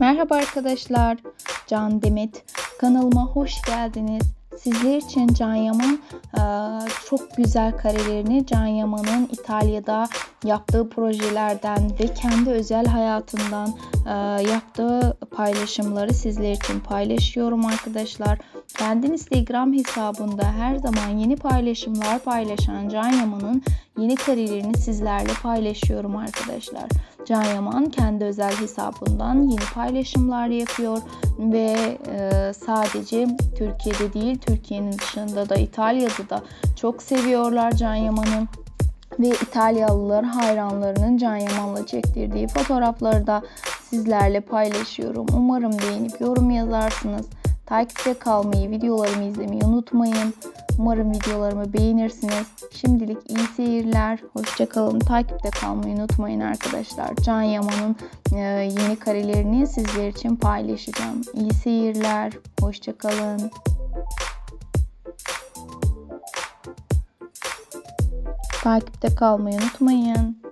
Merhaba arkadaşlar. Can Demet. Kanalıma hoş geldiniz. Sizler için Can Yaman çok güzel karelerini Can Yaman'ın İtalya'da yaptığı projelerden ve kendi özel hayatından yaptığı paylaşımları sizler için paylaşıyorum arkadaşlar. Kendi Instagram hesabında her zaman yeni paylaşımlar paylaşan Can Yaman'ın yeni karelerini sizlerle paylaşıyorum arkadaşlar. Can Yaman kendi özel hesabından yeni paylaşımlar yapıyor ve e, sadece Türkiye'de değil Türkiye'nin dışında da İtalya'da da çok seviyorlar Can Yaman'ı ve İtalyalılar hayranlarının Can Yaman'la çektirdiği fotoğrafları da sizlerle paylaşıyorum. Umarım beğenip yorum yazarsınız. Takipte kalmayı, videolarımı izlemeyi unutmayın. Umarım videolarımı beğenirsiniz. Şimdilik iyi seyirler. Hoşçakalın. Takipte kalmayı unutmayın arkadaşlar. Can Yaman'ın e, yeni karelerini sizler için paylaşacağım. İyi seyirler. Hoşçakalın. Takipte kalmayı unutmayın.